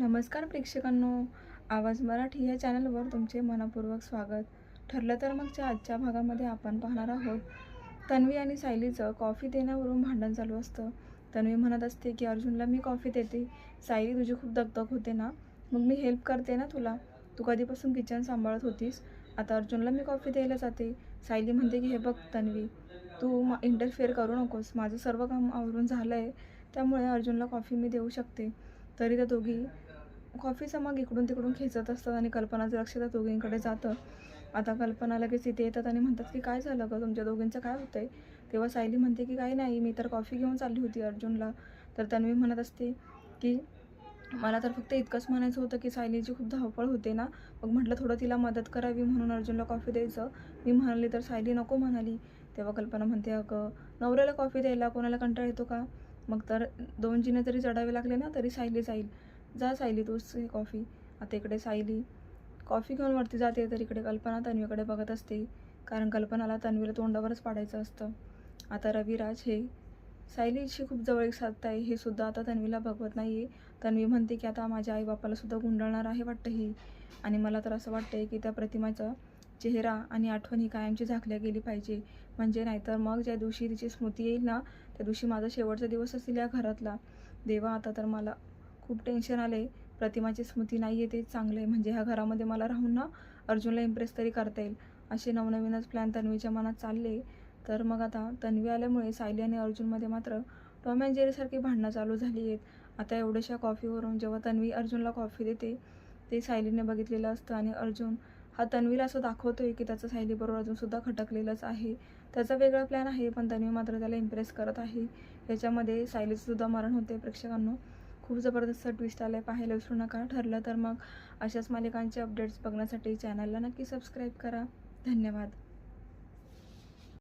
नमस्कार प्रेक्षकांनो. आवाज मराठी या चॅनलवर तुमचे मनपूर्वक स्वागत. ठरलं तर मगच्या आजच्या भागामध्ये आपण पाहणार आहोत तन्वी आणि सायलीचं कॉफी देण्यावरून भांडण चालू असतं. तन्वी म्हणत असते की अर्जुनला मी कॉफी देते. सायली तुझी खूप दगदग होते ना? मग मी हेल्प करते ना तुला? तू कधीपासून किचन सांभाळत होतीस? आता अर्जुनला मी कॉफी द्यायला जाते. सायली म्हणते की हे बघ तन्वी तू मा इंटरफेअर करू नकोस. माझं सर्व काम आवरून झालं आहे त्यामुळे अर्जुनला कॉफी मी देऊ शकते. तरी त्या दोघी कॉफीचा मग इकडून तिकडून खेचत असतात आणि कल्पनाचं लक्ष त्या दोघींकडे जातं. आता कल्पना लगेच इथे येतात आणि म्हणतात की काय झालं गं? तुमच्या दोघींचं काय होतंय? तेव्हा सायली म्हणते की काही नाही मी तर कॉफी घेऊन चालली होती अर्जुनला. तर तन्वी म्हणत असते की मला तर फक्त इतकंच म्हणायचं होतं की सायलीची खूप धावपळ होते ना? मग म्हटलं थोडं तिला मदत करावी म्हणून अर्जुनला कॉफी द्यायचं. मी म्हणाली तर सायली नको म्हणाली. तेव्हा कल्पना म्हणते अगं नवऱ्याला कॉफी द्यायला कोणाला कंटाळ येतो का? मग तर दोन जिने जरी चढावे लागले ना तरी सायली जाईल. जा सायली तूच कॉफी आता इकडे सायली कॉफी घेऊन वरती जाते तर इकडे कल्पना तन्वीकडे बघत असते. कारण कल्पनाला तन्वीला तोंडावरच पाडायचं असतं. आता रविराज हे सायलीशी खूप जवळीक साधत आहे. हे सुद्धा आता तन्वीला बघवत नाही आहे तन्वी म्हणते की आता माझ्या आईबापालासुद्धा गुंडळणार आहे वाटतं ही. आणि मला तर असं वाटतं आहे की त्या प्रतिमाचा चेहरा आणि आठवण ही कायमची झाकल्या गेली पाहिजे. म्हणजे नाहीतर मग ज्या दिवशी तिची स्मृती येईल ना त्या दिवशी माझा शेवटचा दिवस असेल या घरातला. देवा आता तर मला खूप टेन्शन आले प्रतिमाची स्मृती नाही आहे ते चांगलं आहे म्हणजे ह्या घरामध्ये मला राहून ना अर्जुनला इम्प्रेस तरी करता येईल. असे नवनवीनच प्लॅन तन्वीच्या मनात चालले. तर मग आता तन्वी आल्यामुळे सायली आणि अर्जुनमध्ये मात्र टॉम अँड जेरीसारखी भांडणं चालू झाली आहेत. आता एवढ्याशा कॉफीवरून जेव्हा तन्वी अर्जुनला कॉफी देते ते सायलीने बघितलेलं असतं आणि अर्जुन हा तन्वीला असं दाखवतो आहे की त्याचं सायलीबरोबर अजूनसुद्धा खटकलेलंच आहे. त्याचा वेगळा प्लॅन आहे पण तन्वी मात्र त्याला इम्प्रेस करत आहे. याच्यामध्ये सायलीचंसुद्धा मरण होते प्रेक्षकांनो. खूप जबरदस्त ट्विस्ट आलं आहे पाहायला विसरू नका. ठरलं तर मग अशाच मालिकांचे अपडेट्स बघण्यासाठी चॅनलला नक्की सबस्क्राईब करा. धन्यवाद.